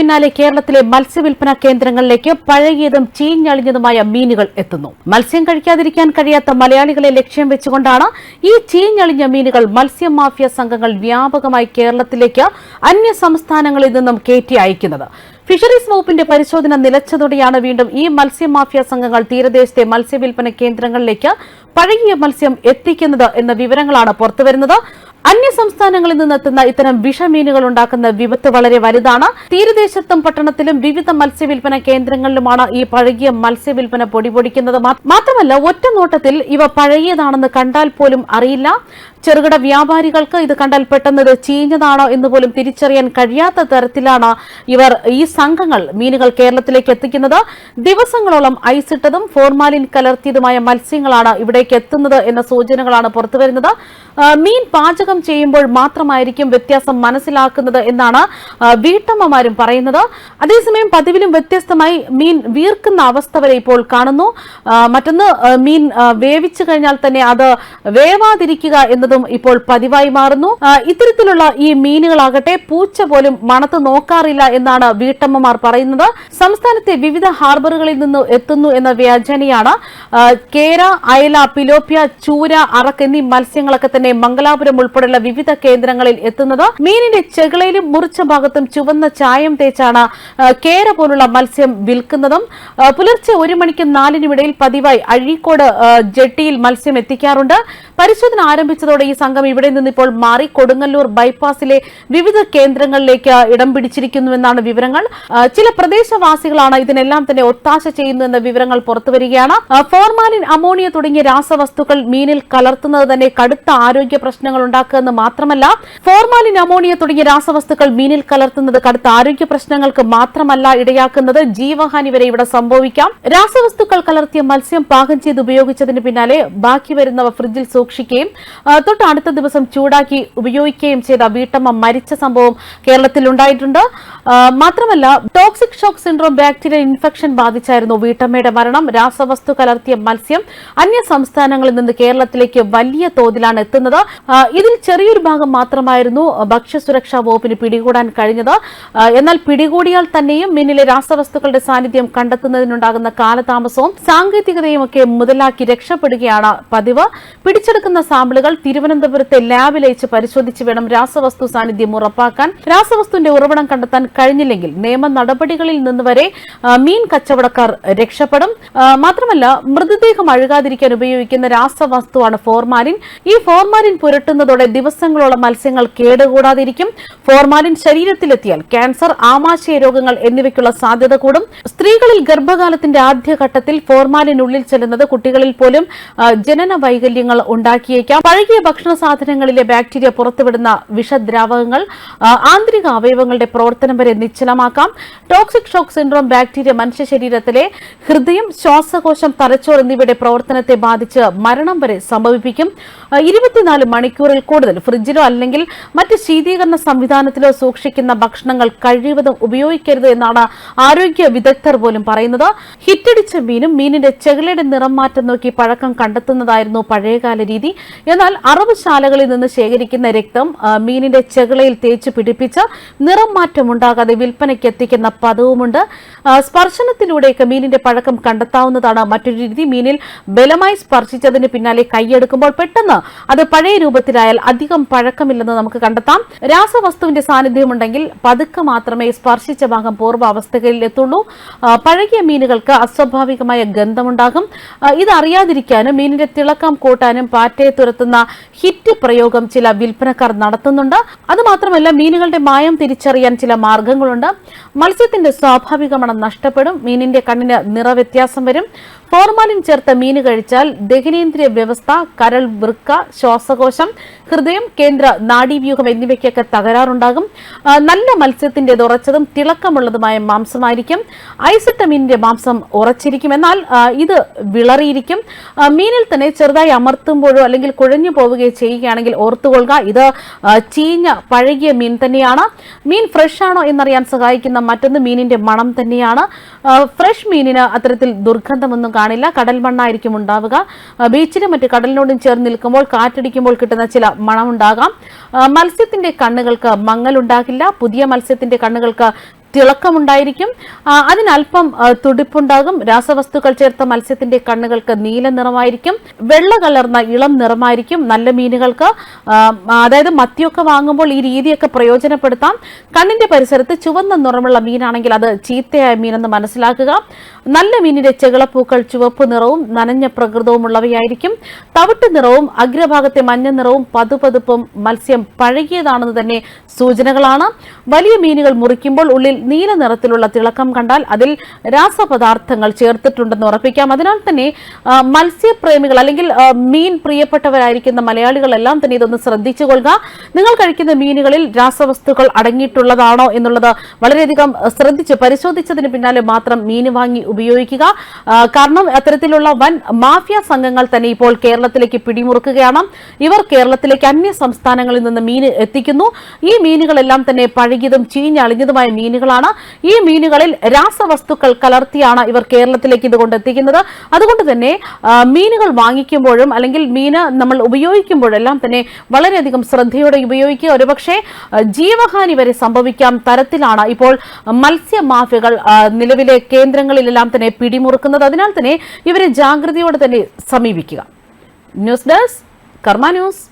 പിന്നാലെ കേരളത്തിലെ മത്സ്യവില്പന കേന്ദ്രങ്ങളിലേക്ക് പഴകിയതും ചീഞ്ഞളിഞ്ഞതുമായ മീനുകൾ എത്തുന്നു. മത്സ്യം കഴിക്കാതിരിക്കാൻ കഴിയാത്ത മലയാളികളെ ലക്ഷ്യം വെച്ചുകൊണ്ടാണ് ഈ ചീഞ്ഞളിഞ്ഞ മീനുകൾ മത്സ്യ മാഫിയ സംഘങ്ങൾ വ്യാപകമായി കേരളത്തിലേക്ക് അന്യ സംസ്ഥാനങ്ങളിൽ നിന്നും കയറ്റി അയക്കുന്നത്. ഫിഷറീസ് വകുപ്പിന്റെ പരിശോധന നിലച്ചതോടെയാണ് വീണ്ടും ഈ മത്സ്യ മാഫിയ സംഘങ്ങൾ തീരദേശത്തെ മത്സ്യവില്പന കേന്ദ്രങ്ങളിലേക്ക് പഴകിയ മത്സ്യം എത്തിക്കുന്നത് എന്ന വിവരങ്ങളാണ് പുറത്തുവരുന്നത്. അന്യ സംസ്ഥാനങ്ങളിൽ നിന്നെത്തുന്ന ഇത്തരം വിഷമീനുകൾ ഉണ്ടാക്കുന്ന വിപത്ത് വളരെ വലുതാണ്. തീരദേശത്തും പട്ടണത്തിലും വിവിധ മത്സ്യവിൽപ്പന കേന്ദ്രങ്ങളിലുമാണ് ഈ പഴകിയ മത്സ്യവിൽപ്പന പൊടിപൊടിക്കുന്നത്. മാത്രമല്ല ഒറ്റ നോട്ടത്തിൽ ഇവ പഴകിയതാണെന്ന് കണ്ടാൽ പോലും അറിയില്ല. ചെറുകിട വ്യാപാരികൾക്ക് ഇത് കണ്ടാൽ പെട്ടെന്ന് ഇത് ചീഞ്ഞതാണോ എന്ന് പോലും തിരിച്ചറിയാൻ കഴിയാത്ത തരത്തിലാണ് ഇവർ ഈ സംഘങ്ങൾ മീനുകൾ കേരളത്തിലേക്ക് എത്തിക്കുന്നത്. ദിവസങ്ങളോളം ഐസിട്ടതും ഫോർമാലിൻ കലർത്തിയതുമായ മത്സ്യങ്ങളാണ് ഇവിടേക്ക് എത്തുന്നത് എന്ന സൂചനകളാണ് പുറത്തുവരുന്നത്. മീൻ പാചകം ചെയ്യുമ്പോൾ മാത്രമായിരിക്കും വ്യത്യാസം മനസ്സിലാക്കുന്നത് എന്നാണ് വീട്ടമ്മമാരും പറയുന്നത്. അതേസമയം പതിവിലും വ്യത്യസ്തമായി മീൻ വീർക്കുന്ന അവസ്ഥ വരെ ഇപ്പോൾ കാണുന്നു. മറ്റൊന്ന് മീൻ വേവിച്ചു കഴിഞ്ഞാൽ തന്നെ അത് വേവാതിരിക്കുക എന്നതും ഇപ്പോൾ പതിവായി മാറുന്നു. ഇത്തരത്തിലുള്ള ഈ മീനുകളാകട്ടെ പൂച്ച പോലും മണത്ത് നോക്കാറില്ല എന്നാണ് വീട്ടമ്മമാർ പറയുന്നത്. സംസ്ഥാനത്തെ വിവിധ ഹാർബറുകളിൽ നിന്ന് എത്തുന്നു എന്ന വ്യാജനയാണ് കേര അയല പിലോപ്യ ചൂര അറക്ക് എന്നീ മത്സ്യങ്ങളൊക്കെ തന്നെ മംഗലാപുരം ഉൾപ്പെടെയുള്ള വിവിധ കേന്ദ്രങ്ങളിൽ എത്തുന്നത്. മീനിന്റെ ചെകിളയിലും മുറിച്ച ഭാഗത്തും ചുവന്ന ചായം തേച്ചാണ് കേര പോലുള്ള മത്സ്യം വിൽക്കുന്നതും. പുലർച്ചെ ഒരു മണിക്കും നാലിനുമിടയിൽ പതിവായി അഴീക്കോട് ജെട്ടിയിൽ മത്സ്യം എത്തിക്കാറുണ്ട്. പരിശോധന ആരംഭിച്ചതോടെ ഈ സംഘം ഇവിടെ നിന്ന് ഇപ്പോൾ മാറി കൊടുങ്ങല്ലൂർ ബൈപ്പാസിലെ വിവിധ കേന്ദ്രങ്ങളിലേക്ക് ഇടം പിടിച്ചിരിക്കുന്നുവെന്നാണ് വിവരങ്ങൾ. ചില പ്രദേശവാസികളാണ് ഇതിനെല്ലാം തന്നെ ഒത്താശ ചെയ്യുന്നുവെന്ന വിവരങ്ങൾ പുറത്തുവരികയാണ്. ഫോർമാലിൻ അമോണിയ തുടങ്ങിയ രാസവസ്തുക്കൾ മീനിൽ കലർത്തുന്നത് തന്നെ കടുത്ത ആരോഗ്യ പ്രശ്നങ്ങൾ ഉണ്ടാക്കുമെന്ന് മാത്രമല്ല ഫോർമാലിൻ അമോണിയ തുടങ്ങിയ രാസവസ്തുക്കൾ മീനിൽ കലർത്തുന്നത് കടുത്ത ആരോഗ്യ പ്രശ്നങ്ങൾക്ക് മാത്രമല്ല ഇടയാക്കുന്നത്. ജീവഹാനി വരെ ഇവിടെ സംഭവിക്കാം. രാസവസ്തുക്കൾ കലർത്തിയ മത്സ്യം പാകം ചെയ്ത് ഉപയോഗിച്ചതിന് പിന്നാലെ ബാക്കി വരുന്നവ ഫ്രിഡ്ജിൽ സൂക്ഷിക്കുകയും തൊട്ട് അടുത്ത ദിവസം ചൂടാക്കി ഉപയോഗിക്കുകയും ചെയ്ത വീട്ടമ്മ മരിച്ച സംഭവം കേരളത്തിൽ ഉണ്ടായിട്ടുണ്ട്. മാത്രമല്ല toxic shock syndrome bacterial infection ബാധിച്ചായിരുന്നു വീട്ടമ്മയുടെ മരണം. രാസവസ്തു കലർത്തിയ മത്സ്യം അന്യ സംസ്ഥാനങ്ങളിൽ നിന്ന് കേരളത്തിലേക്ക് വലിയ തോതിലാണ് എത്തുന്നത്. ഇതിൽ ചെറിയൊരു ഭാഗം മാത്രമായിരുന്നു ഭക്ഷ്യസുരക്ഷാ വകുപ്പിന് പിടികൂടാൻ കഴിഞ്ഞത്. എന്നാൽ പിടികൂടിയാൽ തന്നെയും മിന്നിലെ രാസവസ്തുക്കളുടെ സാന്നിധ്യം കണ്ടെത്തുന്നതിനുണ്ടാകുന്ന കാലതാമസവും സാങ്കേതികതയും ഒക്കെ മുതലാക്കി രക്ഷപ്പെടുകയാണ് പതിവ്. പിടിച്ചെടുക്കുന്ന സാമ്പിളുകൾ തിരുവനന്തപുരത്തെ ലാബിലയിച്ച് പരിശോധിച്ച് വേണം രാസവസ്തു സാന്നിധ്യം ഉറപ്പാക്കാൻ. രാസവസ്തുവിന്റെ ഉറവിടം കണ്ടെത്താൻ കഴിഞ്ഞില്ലെങ്കിൽ നിയമ നടപടികളിൽ നിന്ന് വരെ മീൻ കച്ചവടക്കാർ രക്ഷപ്പെടും. മാത്രമല്ല മൃതദേഹം അഴുകാതിരിക്കാൻ ഉപയോഗിക്കുന്ന രാസവസ്തുവാണ് ഫോർമാലിൻ. ഈ ഫോർമാലിൻ പുരട്ടുന്നതോടെ ദിവസങ്ങളോളം മത്സ്യങ്ങൾ കേടുകൂടാതിരിക്കും. ഫോർമാലിൻ ശരീരത്തിലെത്തിയാൽ ക്യാൻസർ ആമാശയ രോഗങ്ങൾ എന്നിവയ്ക്കുള്ള സാധ്യത കൂടും. സ്ത്രീകളിൽ ഗർഭകാലത്തിന്റെ ആദ്യഘട്ടത്തിൽ ഫോർമാലിനുള്ളിൽ ചെല്ലുന്നത് കുട്ടികളിൽ പോലും ജനന വൈകല്യങ്ങൾ ഉണ്ടാക്കിയേക്കാം. പഴകിയ ഭക്ഷണ സാധനങ്ങളിലെ ബാക്ടീരിയ പുറത്തുവിടുന്ന വിഷദ്രാവകങ്ങൾ ആന്തരിക അവയവങ്ങളുടെ പ്രവർത്തനം വരെ നിശ്ചലമാക്കാം. ടോക്സിക് ഷോക്ക് സിൻഡ്രോം ബാക്ടീരിയ മനുഷ്യ ശരീരത്തിലെ ഹൃദയം ശ്വാസകോശം തലച്ചോർ എന്നിവയുടെ പ്രവർത്തനത്തെ ബാധിച്ച് മരണം വരെ സംഭവിപ്പിക്കും. ഇരുപത്തിനാല് മണിക്കൂറിൽ കൂടുതൽ. ഫ്രിഡ്ജിലോ അല്ലെങ്കിൽ മറ്റ് ശീതീകരണ സംവിധാനത്തിലോ സൂക്ഷിക്കുന്ന ഭക്ഷണങ്ങൾ കഴിവതും ഉപയോഗിക്കരുത് എന്നാണ് ആരോഗ്യ വിദഗ്ധർ പോലും പറയുന്നത്. ഹിറ്റടിച്ച മീനും മീനിന്റെ ചെകിളയുടെ നിറം മാറ്റം നോക്കി പഴക്കം കണ്ടെത്തുന്നതായിരുന്നു പഴയകാല രീതി. എന്നാൽ അറവുശാലകളിൽ നിന്ന് ശേഖരിക്കുന്ന രക്തം മീനിന്റെ ചെകിളയിൽ തേച്ച് പിടിപ്പിച്ച് നിറം മാറ്റം ഉണ്ടാകാതെ വിൽപ്പനയ്ക്ക് എത്തിക്കുന്ന പദവുമുണ്ട് സ്പർശനത്തിലൂടെയൊക്കെ മീനിന്റെ പഴക്കം കണ്ടെത്താവുന്നതാണ് മറ്റൊരു രീതി. മീനിൽ ബലമായി സ്പർശിച്ചതിന് പിന്നാലെ കൈയെടുക്കുമ്പോൾ പെട്ടെന്ന് അത് പഴയ രൂപത്തിലായാൽ അധികം പഴക്കമില്ലെന്ന് നമുക്ക് കണ്ടെത്താം. രാസവസ്തുവിന്റെ സാന്നിധ്യമുണ്ടെങ്കിൽ പതുക്കെ മാത്രമേ സ്പർശിച്ച ഭാഗം പൂർവാവസ്ഥകളിൽ എത്തുള്ളൂ. പഴകിയ മീനുകൾക്ക് അസ്വാഭാവികമായ ഗന്ധമുണ്ടാകും. ഇതറിയാതിരിക്കാനും മീനിന്റെ തിളക്കം കൂട്ടാനും പാറ്റയെ തുരത്തുന്ന ഹിറ്റ് പ്രയോഗം ചില വിൽപ്പനക്കാർ നടത്തുന്നുണ്ട്. അതുമാത്രമല്ല മീനുകളുടെ മായം തിരിച്ചറിയാൻ ചില മാർഗങ്ങളുണ്ട്. മത്സ്യത്തിന്റെ സ്വാഭാവിക മണം നഷ്ടപ്പെടും. മീനിന്റെ കണ്ണിന് നിറവ്യത്യാസം വരും. ഫോർമാലിൻ ചേർത്ത മീന് കഴിച്ചാൽ ദഹനേന്ദ്രിയ വ്യവസ്ഥ കരൾ വൃക്ക ശ്വാസകോശം ഹൃദയം കേന്ദ്ര നാഡീവ്യൂഹം എന്നിവയ്ക്കൊക്കെ തകരാറുണ്ടാകും. നല്ല മത്സ്യത്തിന്റെ ഉറച്ചതും തിളക്കമുള്ളതുമായ മാംസമായിരിക്കും. ഐസിട്ട മീനിന്റെ മാംസം ഉറച്ചിരിക്കും. എന്നാൽ ഇത് വിളറിയിരിക്കും. മീനിൽ തന്നെ ചെറുതായി അമർത്തുമ്പോഴോ അല്ലെങ്കിൽ കുഴഞ്ഞു പോവുകയോ ചെയ്യുകയാണെങ്കിൽ ഓർത്തുകൊള്ളുക. ഇത് ചീഞ്ഞ പഴകിയ മീൻ തന്നെയാണ്. മീൻ ഫ്രഷ് ആണോ എന്നറിയാൻ സഹായിക്കുന്ന മറ്റൊന്ന് മീനിന്റെ മണം തന്നെയാണ്. ഫ്രഷ് മീനിന് അത്തരത്തിൽ ദുർഗന്ധമൊന്നും കാണില്ല. കടൽ മണ്ണായിരിക്കും ഉണ്ടാവുക. ബീച്ചിലും മറ്റ് കടലിനോടും ചേർന്ന് നിൽക്കുമ്പോൾ കാറ്റടിക്കുമ്പോൾ കിട്ടുന്ന ചില മണമുണ്ടാകാം. മത്സ്യത്തിന്റെ കണ്ണുകൾക്ക് മങ്ങലുണ്ടാകില്ല. പുതിയ മത്സ്യത്തിന്റെ കണ്ണുകൾക്ക് തിളക്കമുണ്ടായിരിക്കും. അതിനല്പം തുടിപ്പുണ്ടാകും. രാസവസ്തുക്കൾ ചേർത്ത മത്സ്യത്തിന്റെ കണ്ണുകൾക്ക് നീല നിറമായിരിക്കും. വെള്ള കലർന്ന ഇളം നിറമായിരിക്കും നല്ല മീനുകൾക്ക്. അതായത് മത്തിയൊക്കെ വാങ്ങുമ്പോൾ ഈ രീതിയൊക്കെ പ്രയോജനപ്പെടുത്താം. കണ്ണിന്റെ പരിസരത്ത് ചുവന്ന നിറമുള്ള മീനാണെങ്കിൽ അത് ചീത്തയായ മീനെന്ന് മനസ്സിലാക്കുക. നല്ല മീനിന്റെ ചെകിളപ്പൂക്കൾ ചുവപ്പ് നിറവും നനഞ്ഞ പ്രകൃതവും ഉള്ളവയായിരിക്കും. തവിട്ട് നിറവും അഗ്രഭാഗത്തെ മഞ്ഞ നിറവും പതുപതുപ്പും മത്സ്യം പഴകിയതാണെന്ന് തന്നെ സൂചനകളാണ്. വലിയ മീനുകൾ മുറിക്കുമ്പോൾ ഉള്ളിൽ നീല നിറത്തിലുള്ള തിളക്കം കണ്ടാൽ അതിൽ രാസപദാർത്ഥങ്ങൾ ചേർത്തിട്ടുണ്ടെന്ന് ഉറപ്പിക്കാം. അതിനാൽ തന്നെ മത്സ്യപ്രേമികൾ അല്ലെങ്കിൽ മീൻ പ്രിയപ്പെട്ടവരായിരിക്കുന്ന മലയാളികളെല്ലാം തന്നെ ഇതൊന്ന് ശ്രദ്ധിച്ചു കൊള്ളുക നിങ്ങൾ കഴിക്കുന്ന മീനുകളിൽ രാസവസ്തുക്കൾ അടങ്ങിയിട്ടുള്ളതാണോ എന്നുള്ളത് വളരെയധികം ശ്രദ്ധിച്ച് പരിശോധിച്ചതിന് പിന്നാലെ മാത്രം മീൻ വാങ്ങി ഉപയോഗിക്കുക. കാരണം അത്തരത്തിലുള്ള വൻ മാഫിയ സംഘങ്ങൾ തന്നെ ഇപ്പോൾ കേരളത്തിലേക്ക് പിടിമുറുക്കുകയാണ്. ഇവർ കേരളത്തിലേക്ക് അന്യ സംസ്ഥാനങ്ങളിൽ നിന്ന് മീൻ എത്തിക്കുന്നു. ഈ മീനുകളെല്ലാം തന്നെ പഴകിയതും ചീഞ്ഞളിഞ്ഞതുമായ മീനുകളാണ് ഈ മീനുകളിൽ രാസവസ്തുക്കൾ കലർത്തിയാണ് ഇവർ കേരളത്തിലേക്ക് ഇത് കൊണ്ടെത്തിക്കുന്നത് അതുകൊണ്ട് തന്നെ മീനുകൾ വാങ്ങിക്കുമ്പോഴും അല്ലെങ്കിൽ മീന് നമ്മൾ ഉപയോഗിക്കുമ്പോഴെല്ലാം തന്നെ വളരെയധികം ശ്രദ്ധയോടെ ഉപയോഗിക്കുക. ഒരുപക്ഷെ ജീവഹാനി വരെ സംഭവിക്കാം തരത്തിലാണ് ഇപ്പോൾ മത്സ്യ മാഫിയകൾ ആ, നിലവിലെ കേന്ദ്രങ്ങളിലെല്ലാം തന്നെ പിടിമുറുക്കുന്നത്. അതിനാൽ തന്നെ ഇവരെ ജാഗ്രതയോടെ തന്നെ സമീപിക്കുക. News desk Karma news.